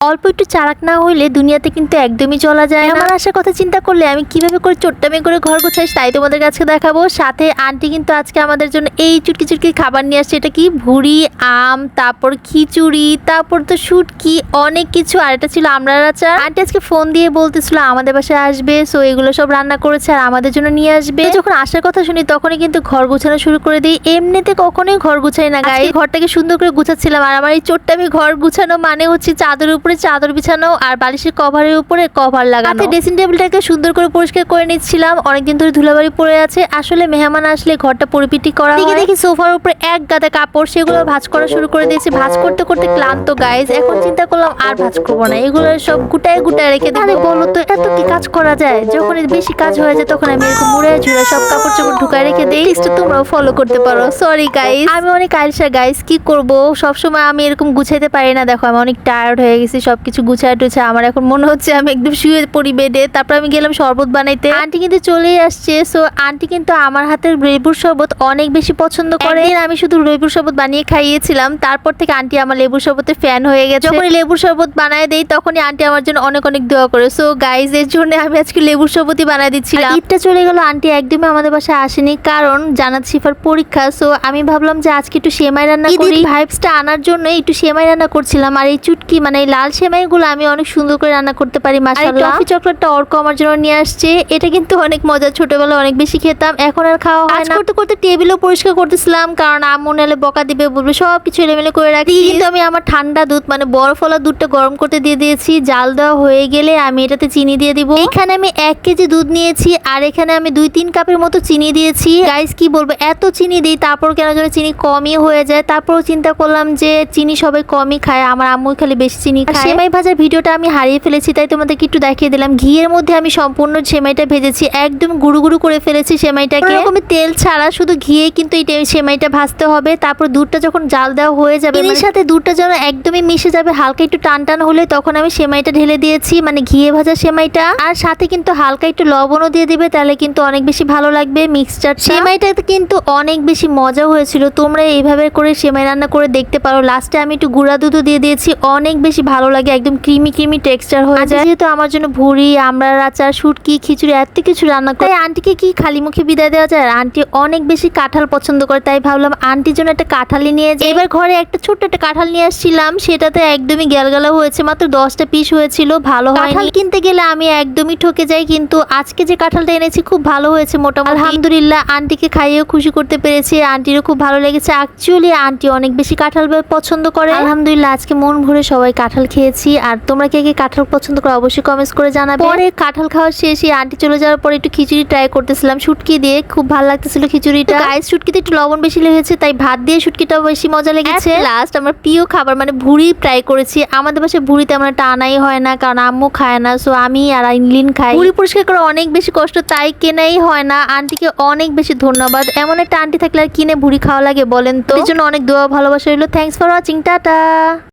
অল্প একটু চালাক না হইলে দুনিয়াতে কিন্তু একদমই চলা যায় আমার আসার কথা চিন্তা করলে আমি কীভাবে করে চোট্টামি করে ঘর গোছাই তাই তোমাদের কাছে দেখাবো। সাথে আন্টি কিন্তু আজকে আমাদের জন্য এই চুটকি চুটকি খাবার নিয়ে আসছে। এটা কি? ভুড়ি আম তারপর খিচুড়ি তারপর তো শুটকি অনেক কিছু। আর এটা ছিল আমড়ার আচার। আন্টি আজকে ফোন দিয়ে বলতেছিল আমাদের বাসায় আসবে সো এগুলো সব রান্না করেছে আর আমাদের জন্য নিয়ে আসবে। যখন আসার কথা শুনি তখনই কিন্তু ঘর গোছানো শুরু করে দিই। এমনিতে কখনোই ঘর গুছাই না গায়ে ঘরটাকে সুন্দর করে গুছাচ্ছিলাম আর আমার এই চোট্টামি ঘর গুছানো মানে হচ্ছে চাদর উপরে চাদর বিছানো আর বালিশের কভারের উপরে কভার লাগানো। ড্রেসিং টেবিলটাকে সুন্দর করে পরিষ্কার করে নিচ্ছিলাম। অনেকদিন ধরে ধুলাবাড়ি পড়ে আছে। আসলে মেহমান আসলে ঘরটা পরিপিটি করা হয়। দেখি সোফার উপরে এক গাদা কাপড় সেগুলো ভাঁজ করা শুরু করে দিয়েছি। ভাঁজ করতে করতে ক্লান্ত গাইজ এখন চিন্তা করলাম আর ভাঁজ করব না। এগুলো সব গুটায় গুটায় রেখে দেবো। বলো তো এত কি কাজ করা যায়? যখন বেশি কাজ হয়ে যায় তখন আমি এরকম মুড়ে ঝুড়ে সব কাপড় চোপড় ঢুকায় রেখে দিই। লিস্টটা তোমরাও ফলো করতে পারো। সরি গাইজ আমি অনেক আলসা গাইজ কি করব? সবসময় আমি এরকম গুছাইতে পারি না। দেখো আমি অনেক টায়ার্ড হয়ে গেছি। সবকিছু গুছায় টুছে আমার এখন মনে হচ্ছে আমি একদম শুয়ে পড়ি বেডে। তারপর আমি গেলাম শরবত বানাইতে। আন্টি কিন্তু চলেই আসছে। সো আন্টি কিন্তু আমার হাতের লেবুর শরবত অনেক বেশি পছন্দ করে। আমি শুধু লেবুর শরবত বানিয়ে খাইয়েছিলাম। তারপর থেকে আন্টি আমার লেবুর শরবতের ফ্যান হয়ে গেছে। যখন লেবুর শরবত বানায় দেই তখনই আন্টি আমার জন্য অনেক অনেক দোয়া করে। সো গাইজ এর জন্য আমি আজকে লেবুর শরবতই বানায় দিচ্ছিলাম। ঈদটা চলে গেল আন্টি একদমই আমাদের বাসায় আসেনি। কারণ জানাত শিফার পরীক্ষা। সো আমি ভাবলাম যে আজকে একটু সেমাই রান্না করি। ভাইবসটা আনার জন্য একটু সেমাই রান্না করছিলাম। আর এই চুটকি মানে এই লাল সেমাইগুলো আমি অনেক সুন্দর করে রান্না করতে পারি মাশাআল্লাহ। টফি চকলেটটা অর্ক আমার জন্য নিয়ে আসছে। এটা কিন্তু অনেক মজা ছোটবেলায় অনেক বেশি খেতাম এখন আর খাওয়া হয় না। করতে করতে টেবিলও পরিষ্কার করতেছিলাম কারণ আম্মু নালে বকা দিবে বলবে সব কিছু এলোমেলো করে রাখি কিন্তু আমি আমার ঠান্ডা দুধ মানে বরফওয়ালা দুধটা গরম করতে দিয়ে দিয়েছি জাল দেওয়া হয়ে গেলে আমি এটাতে চিনি দিয়ে দিব। এখানে আমি এক কেজি দুধ নিয়েছি আর এখানে আমি দুই তিন কাপের মতো চিনি দিয়েছি। গাইস কি বলব এত চিনি দিই তারপর কেন যেন চিনি কমই হয়ে যায়। তারপরও চিন্তা করলাম যে চিনি সবাই কমই খায় আমার আম্মু খালি বেশি চিনি খায়। সেমাই ভাজার ভিডিওটা আমি হারিয়ে ফেলেছি তাই তোমাদেরকে একটু দেখিয়ে দিলাম। ঘিয়ের মধ্যে আমি সম্পূর্ণ সেমাইটা ভেজেছি একদম গুঁড়ো গুঁড়ো করে ফেলেছি সেমাইটাকে। এরকমই তেল ছাড়া শুধু ঘিয়ে কিন্তু এই সেমাইটা ভাজতে হবে। তারপর দুধটা যখন জাল দেওয়া হয়ে যাবে এর সাথে দুধটা যেন একদমই মিশে যাবে হালকা একটু টান টান হলে তখন আমি সেমাইটা ঢেলে দিয়েছি মানে ঘিয়ে ভাজা সেমাইটা। আর সাথে কিন্তু হালকা একটু লবণও দিয়ে দিবে তাহলে কিন্তু অনেক বেশি ভালো লাগবে মিক্সচার সেমাইটাতে কিন্তু অনেক বেশি মজা হয়েছিল তোমরা এইভাবে করে সেমাই রান্না করে দেখতে পারো। লাস্টে আমি একটু গুঁড়া দুধও দিয়ে দিয়েছি অনেক বেশি ভালো লাগে একদম ক্রিমি ক্রিমি টেক্সচার হয়ে যায়। যেহেতু আমার জন্য ভুড়ি আমড়ার আচার শুটকি খিচুড়ি এত কিছু রান্না করে আন্টিকে কি খালি মুখে বিদায় দেওয়া যায়? আন্টি অনেক বেশি কাঁঠাল পছন্দ করে তাই ভাবলাম আন্টির জন্য একটা কাঁঠালি নিয়ে যাই। এবার ঘরে একটা ছোট্ট একটা কাঁঠাল নিয়ে আসছিলাম সেটাতে একদমই গ্যালগালা হয়েছে মাত্র দশটা পিস হয়েছিল ভালো হয় কাঁঠাল কিনতে গেলে আমি একদমই ঠকে যাই কিন্তু আজকে যে কাঁঠালটা এনেছি খুব ভালো হয়েছে মোটামুটি। আলহামদুলিল্লাহ আন্টিকে খাইয়েও খুশি করতে পেরেছি আন্টিরও খুব ভালো লেগেছে। অ্যাকচুয়ালি আন্টি অনেক বেশি কাঁঠাল পছন্দ করে। আলহামদুলিল্লাহ আজকে মন ভরে সবাই কাঁঠাল খেয়েছি আর তোমরা কে কে কাঁঠাল পছন্দ করো অবশ্যই কমেন্টস করে জানাবে। পরে কাঁঠাল খাওয়া শেষে আন্টি চলে যাওয়ার পরে একটু খিচুড়ি ট্রাই করতেছিলাম। শুটকি দিয়ে খুব ভালো লাগতেছিল খিচুড়িটা। গাইস শুটকিতে একটু লবণ বেশি লেগেছে তাই ভাত দিয়ে শুটকিটা বেশি মজা লেগেছে। লাস্ট আমার প্রিয় খাবার মানে ভুড়ি ট্রাই করেছি। আমাদের বাসায় ভুড়ি তেমন একটা আনাই হয় না কারণ আম্মু খায় না সো আমি আর ইনলিন খাই। ভুড়ি পরিষ্কার করা অনেক বেশি কষ্ট তাই কেনাই হয় না। আন্টিকে অনেক বেশি ধন্যবাদ। এমন একটা আন্টি থাকলে আর কিনে ভুড়ি খাওয়া লাগে বলেন তো। এই জন্য অনেক দোয়া ভালোবাসা রইল। Thanks for watching tata.